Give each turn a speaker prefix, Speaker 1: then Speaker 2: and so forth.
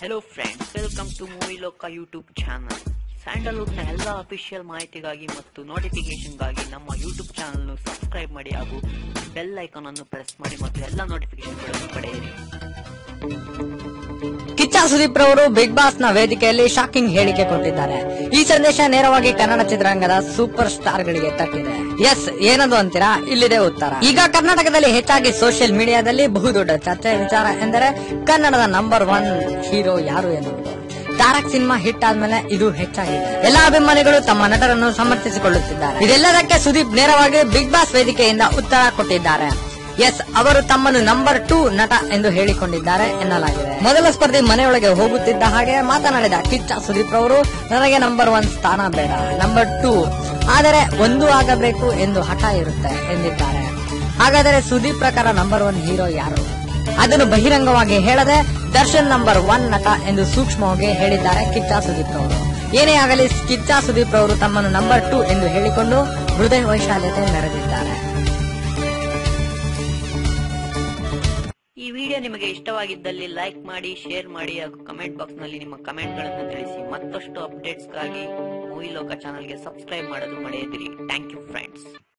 Speaker 1: Hello friends welcome to movie Loka YouTube channel ಸ್ಯಾಂಡಲ್ವುಡ್ನ ಎಲ್ಲ official ಮಾಹಿತಿಗಾಗಿ ಮತ್ತು ನೋಟಿಫಿಕೇಶನ್ಗಾಗಿ ನಮ್ಮ ಯೂಟ್ಯೂಬ್ ಚಾನಲ್ನು ಸಬ್ಸ್ಕ್ರೈಬ್ ಮಾಡಿ ಹಾಗೂ ಬೆಲ್ ಐಕಾನ್ ಅನ್ನು ಪ್ರೆಸ್ ಮಾಡಿ ಮತ್ತು ಎಲ್ಲ ನೋಟಿಫಿಕೇಶನ್ಗಳನ್ನು ಪಡೆಯಿರಿ.
Speaker 2: ಸುದೀಪ್ ರವರು ಬಿಗ್ ಬಾಸ್ನ ವೇದಿಕೆಯಲ್ಲಿ ಶಾಕಿಂಗ್ ಹೇಳಿಕೆ ಕೊಟ್ಟಿದ್ದಾರೆ. ಈ ಸಂದೇಶ ನೇರವಾಗಿ ಕನ್ನಡ ಚಿತ್ರರಂಗದ ಸೂಪರ್ ಸ್ಟಾರ್ ಗಳಿಗೆ ತಟ್ಟಿದೆ. ಎಸ್ ಏನದು ಅಂತೀರಾ? ಇಲ್ಲಿದೆ ಉತ್ತರ. ಈಗ ಕರ್ನಾಟಕದಲ್ಲಿ ಹೆಚ್ಚಾಗಿ ಸೋಷಿಯಲ್ ಮೀಡಿಯಾದಲ್ಲಿ ಬಹುದೊಡ್ಡ ಚರ್ಚೆ ವಿಚಾರ ಎಂದರೆ ಕನ್ನಡದ ನಂಬರ್ ಒನ್ ಹೀರೋ ಯಾರು ಎನ್ನುವುದು. ತಾರಕ್ ಸಿನಿಮಾ ಹಿಟ್ ಆದ್ಮೇಲೆ ಇದು ಹೆಚ್ಚಾಗಿದೆ. ಎಲ್ಲಾ ಅಭಿಮಾನಿಗಳು ತಮ್ಮ ನಟರನ್ನು ಸಮರ್ಥಿಸಿಕೊಳ್ಳುತ್ತಿದ್ದಾರೆ. ಇದೆಲ್ಲದಕ್ಕೆ ಸುದೀಪ್ ನೇರವಾಗಿ ಬಿಗ್ ಬಾಸ್ ವೇದಿಕೆಯಿಂದ ಉತ್ತರ ಕೊಟ್ಟಿದ್ದಾರೆ. ಎಸ್ ಅವರು ತಮ್ಮನ್ನು ನಂಬರ್ ಟೂ ನಟ ಎಂದು ಹೇಳಿಕೊಂಡಿದ್ದಾರೆ ಎನ್ನಲಾಗಿದೆ. ಮೊದಲ ಸ್ಪರ್ಧಿ ಮನೆಯೊಳಗೆ ಹೋಗುತ್ತಿದ್ದ ಹಾಗೆ ಮಾತನಾಡಿದ ಕಿಚ್ಚ ಸುದೀಪ್ ಅವರು ನನಗೆ ನಂಬರ್ ಒನ್ ಸ್ಥಾನ ಬೇಡ ನಂಬರ್ ಟೂ ಆದರೆ ಒಂದು ಆಗಬೇಕು ಎಂದು ಹಠ ಇರುತ್ತೆ ಎಂದಿದ್ದಾರೆ. ಹಾಗಾದರೆ ಸುದೀಪ್ ಪ್ರಕಾರ ನಂಬರ್ ಒನ್ ಹೀರೋ ಯಾರು? ಅದನ್ನು ಬಹಿರಂಗವಾಗಿ ಹೇಳದೆ ದರ್ಶನ್ ನಂಬರ್ ಒನ್ ನಟ ಎಂದು ಸೂಕ್ಷ್ಮವಾಗಿ ಹೇಳಿದ್ದಾರೆ ಕಿಚ್ಚ ಸುದೀಪ್ ಅವರು ಏನೇ ಆಗಲಿ ಕಿಚ್ಚ ಸುದೀಪ್ ಅವರು ತಮ್ಮನ್ನು ನಂಬರ್ ಟೂ ಎಂದು ಹೇಳಿಕೊಂಡು ಹೃದಯ ವೈಶಾಲ್ಯತೆ ಮೆರೆದಿದ್ದಾರೆ.
Speaker 1: ಈ ವಿಡಿಯೋ ನಿಮಗೆ ಇಷ್ಟವಾಗಿದ್ದಲ್ಲಿ ಲೈಕ್ ಮಾಡಿ, ಶೇರ್ ಮಾಡಿ ಹಾಗೂ ಕಮೆಂಟ್ ಬಾಕ್ಸ್ನಲ್ಲಿ ನಿಮ್ಮ ಕಮೆಂಟ್ಗಳನ್ನು ತಿಳಿಸಿ ಮತ್ತಷ್ಟು ಅಪ್ಡೇಟ್ಸ್ಗಾಗಿ ಮೂವಿ ಲೋಕ ಚಾನಲ್ಗೆ ಸಬ್ಸ್ಕ್ರೈಬ್ ಮಾಡೋದು ಮರೆಯದಿರಿ. Thank you friends